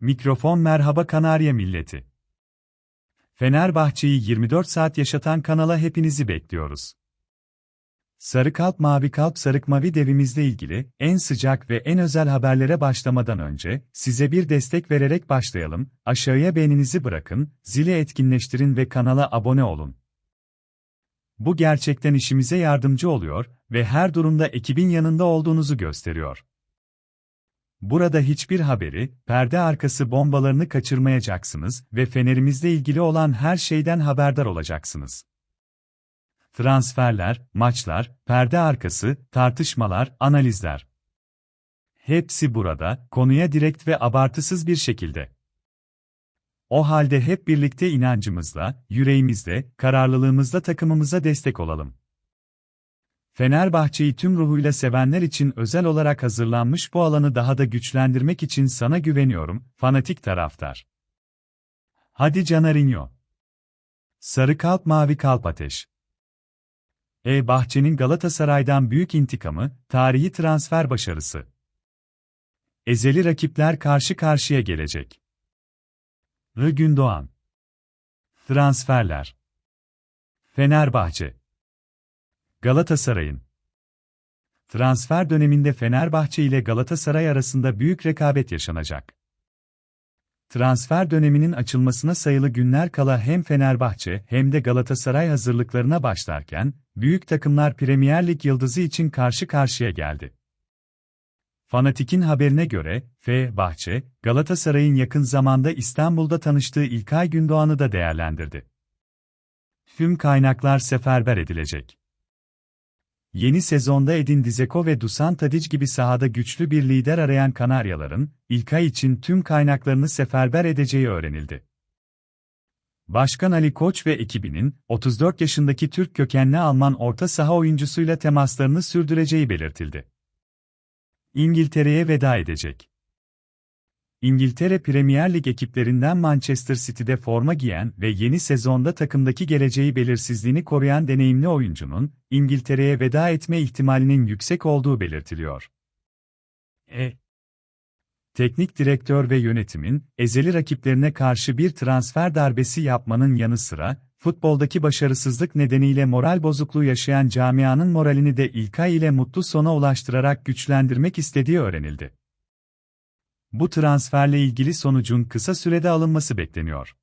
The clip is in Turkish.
Mikrofon merhaba Kanarya milleti. Fenerbahçe'yi 24 saat yaşatan kanala hepinizi bekliyoruz. Sarı Kalp Mavi Kalp Sarık Mavi devimizle ilgili en sıcak ve en özel haberlere başlamadan önce size bir destek vererek başlayalım. Aşağıya beğeninizi bırakın, zili etkinleştirin ve kanala abone olun. Bu gerçekten işimize yardımcı oluyor ve her durumda ekibin yanında olduğunuzu gösteriyor. Burada hiçbir haberi, perde arkası bombalarını kaçırmayacaksınız ve fenerimizle ilgili olan her şeyden haberdar olacaksınız. Transferler, maçlar, perde arkası, tartışmalar, analizler. Hepsi burada, konuya direkt ve abartısız bir şekilde. O halde hep birlikte inancımızla, yüreğimizle, kararlılığımızla takımımıza destek olalım. Fenerbahçe'yi tüm ruhuyla sevenler için özel olarak hazırlanmış bu alanı daha da güçlendirmek için sana güveniyorum, fanatik taraftar. Hadi Canarinho. Sarı kalp mavi kalp ateş. E Bahçe'nin Galatasaray'dan büyük intikamı, tarihi transfer başarısı. Ezeli rakipler karşı karşıya gelecek. R. Gündoğan. Transferler. Fenerbahçe. Galatasaray'ın transfer döneminde Fenerbahçe ile Galatasaray arasında büyük rekabet yaşanacak. Transfer döneminin açılmasına sayılı günler kala hem Fenerbahçe hem de Galatasaray hazırlıklarına başlarken, büyük takımlar Premier Lig yıldızı için karşı karşıya geldi. Fanatik'in haberine göre, F. Bahçe, Galatasaray'ın yakın zamanda İstanbul'da tanıştığı İlkay Gündoğan'ı da değerlendirdi. Tüm kaynaklar seferber edilecek. Yeni sezonda Edin Dzeko ve Dusan Tadic gibi sahada güçlü bir lider arayan Kanaryaların, İlkay için tüm kaynaklarını seferber edeceği öğrenildi. Başkan Ali Koç ve ekibinin, 34 yaşındaki Türk kökenli Alman orta saha oyuncusuyla temaslarını sürdüreceği belirtildi. İngiltere'ye veda edecek. İngiltere Premier Lig ekiplerinden Manchester City'de forma giyen ve yeni sezonda takımdaki geleceği belirsizliğini koruyan deneyimli oyuncunun, İngiltere'ye veda etme ihtimalinin yüksek olduğu belirtiliyor. E. Teknik direktör ve yönetimin, ezeli rakiplerine karşı bir transfer darbesi yapmanın yanı sıra, futboldaki başarısızlık nedeniyle moral bozukluğu yaşayan camianın moralini de İlkay ile mutlu sona ulaştırarak güçlendirmek istediği öğrenildi. Bu transferle ilgili sonucun kısa sürede alınması bekleniyor.